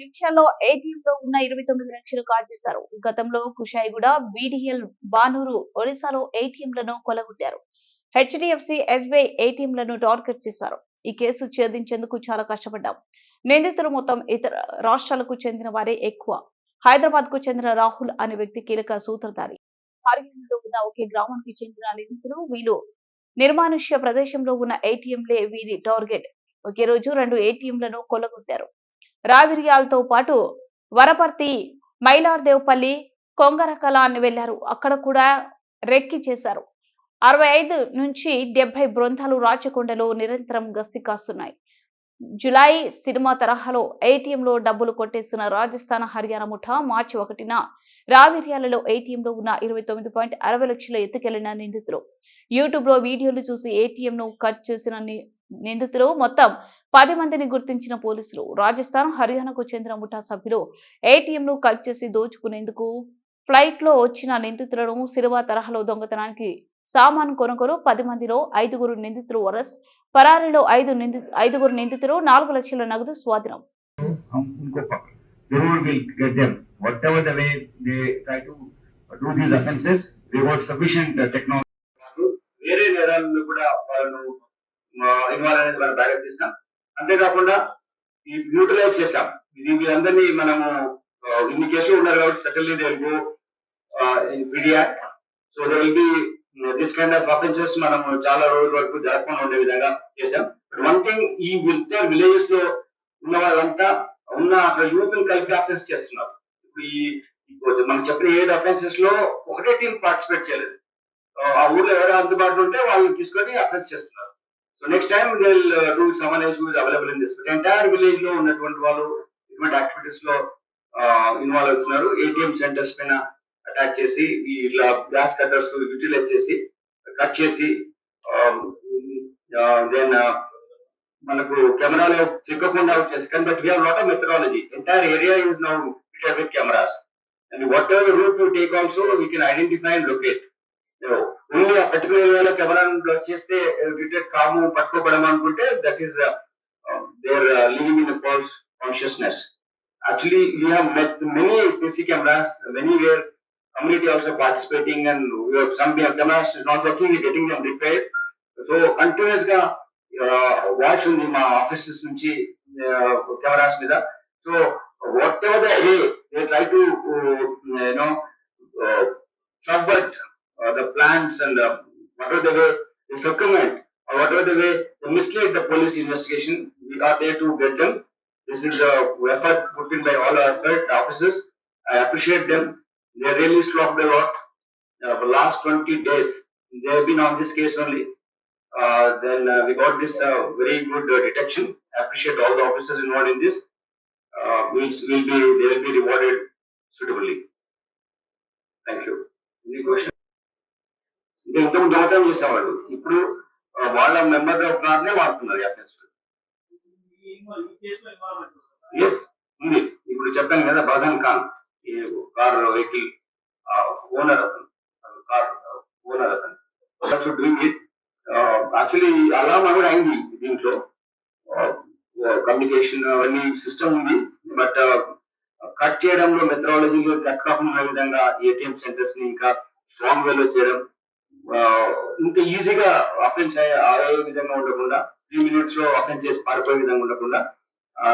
నిమిషాల్లో ఏటీఎం లో ఉన్న ఇరవై తొమ్మిది లక్షలు కాజేశారు గతంలో కుషాయిగూడ బీడీఎల్ బానూరు ఒడిశాలో ఏటీఎంలను కొలగొట్టారు. హెచ్డిఎఫ్సి ఎస్బీఐ ఏటీఎంలను టార్గెట్ చేశారు. ఈ కేసు ఛేదించేందుకు చాలా కష్టపడ్డాం. నిందితులు మొత్తం ఇతర రాష్ట్రాలకు చెందిన వారే ఎక్కువ. హైదరాబాద్కు చెందిన రాహుల్ అనే వ్యక్తి కీలక సూత్రధారి. హర్యానాలో ఉన్న ఒకే గ్రామానికి చెందిన నిందితులు వీళ్ళు. నిర్మానుష్య ప్రదేశంలో ఉన్న ఏటీఎంలే వీరి టార్గెట్. ఒకే రోజు రెండు ఏటీఎంలను కొలగొట్టారు. రావిర్యాలతో పాటు వరపర్తి మైలార్దేవ్పల్లి కొంగరకలాన్ని అని వెళ్ళారు అక్కడ కూడా రెక్కి చేశారు. అరవై ఐదు నుంచి డెబ్బై బృందాలు రాచకొండలో నిరంతరం గస్తీ కాస్తున్నాయి. జులై సినిమా తరహాలో ఏటీఎంలో డబ్బులు కొట్టేసిన రాజస్థాన్ హర్యానా ముఠా మార్చి ఒకటిన రావిర్యాలలో ఏటీఎంలో ఉన్న ఇరవై తొమ్మిది పాయింట్ అరవై లక్షల ఎత్తుకెళ్ళిన నిందితులు. యూట్యూబ్లో వీడియోలు చూసి ఏటీఎంను కట్ చేసిన నిందితులు మొత్తం పది మందిని గుర్తించిన పోలీసులు రాజస్థాన్ హర్యానాకు చెందిన ముఠా సభ్యులు ఏటీఎంలు కట్ చేసి దోచుకునేందుకు ఫ్లైట్లో వచ్చిన నిందితులను సినిమా తరహాలో దొంగతనానికి సామాను కొనుగోలు పది మందిలో ఐదుగురు నిందితులు వరస్ పరారీలో ఐదు నింది ఐదుగురు నిందితులు నాలుగు లక్షల నగదు స్వాధీనం వేరే నేరాలను కూడా వాళ్ళను ఇన్వాల్వ్ అనేది మనం బ్యాకప్ తీస్తాం అంతేకాకుండా ఈ న్యూట్రలైజ్ చేస్తాం. ఇది వీళ్ళందరినీ మనము ఇన్ని కేసులు ఉన్నారు కాబట్టి settle they media so they will be this kind of offences మనము చాలా రోజుల వరకు జరగకుండా ఉండే విధంగా చేసాం వన్ థింగ్ ఈ విలేజెస్లో ఉన్న వాళ్ళంతా ఉన్న అక్కడ యూత్ కలిపి అఫెన్స్ చేస్తున్నారు. ఇప్పుడు ఈ మనం చెప్పిన ఏడు అఫెన్సెస్లో ఒకటే టీం పార్టిసిపేట్ చేయలేదు. ఆ ఊర్లో ఎవరు అందుబాటులో ఉంటే వాళ్ళని తీసుకొని అఫెన్స్ చేస్తున్నారు. So next time they do some is available in this entire విలేజ్లో ఉన్నటువంటి వాళ్ళు ఇటువంటి యాక్టివిటీస్లో ఇన్వాల్వ్ అవుతున్నారు. ఏటీఎం సెంటర్స్ పైన అటాక్ చేసి ఈ గ్యాస్ కట్టర్స్ యూటిలైజ్ చేసి కట్ చేసి దెన్ మనకు కెమెరాలో చిక్కకుండా వచ్చేసి కానీ but we're have lot of methodology entire area is now fitted with cameras and whatever route to take also we can identify and locate only ఆ పర్టికులర్ ఏరియాలో camera చేస్తే డిటెక్ట్ కాము పట్టుకోబడము అనుకుంటే that is there living in false consciousness actually we have met many CC cameras many where community also participating and we have some cameras not working, we're getting them repaired. So continuous గా watch ఉంది మా offices నుంచి cameras మీద so what ever the way they try to and uh, whatever uh, the way the circumvent or whatever the way they mislead the police investigation, we are there to get them. This is the effort put in by all our officers. I appreciate them. They really slogged a lot. Uh, for last 20 days, they have been on this case only. Uh, then uh, we got this uh, very good uh, detection. I appreciate all the officers involved in this. Uh, will will be they will be rewarded suitably. Thank you. Any question? ఇది ఇంతకు దొంగతనం చేసేవాళ్ళు. ఇప్పుడు వాళ్ళ member of కార్నే వాడుతున్నారు apps yes ఉంది. ఇప్పుడు చెప్పాను కదా బదన్ ఖాన్. ఈ కార్ వెహికల్ ఓనర్ అతను. కార్ ఓనర్ అతను. డూయింగ్ ఇట్ యాక్చువల్లీ అలా కూడా అయింది దీంట్లో. కమ్యూనికేషన్ అవన్నీ సిస్టమ్ ఉంది. బట్ కట్ చేయడంలో మెథడాలజీలో కట్ కాకుండా ఉన్న విధంగా ఏటీఎం సెంటర్స్ని ఇంకా స్ట్రాంగ్ వేలో చేయడం ఇంకా ఈజీగా అఫెన్స్ అయ్యే విధంగా ఉండకుండా త్రీ మినిట్స్లో అఫెన్స్ చేసి పారిపోయే విధంగా ఉండకుండా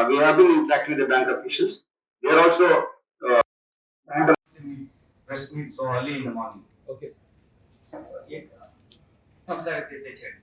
we have been interact with the bank officials they are also morning. Okay తెచ్చేయండి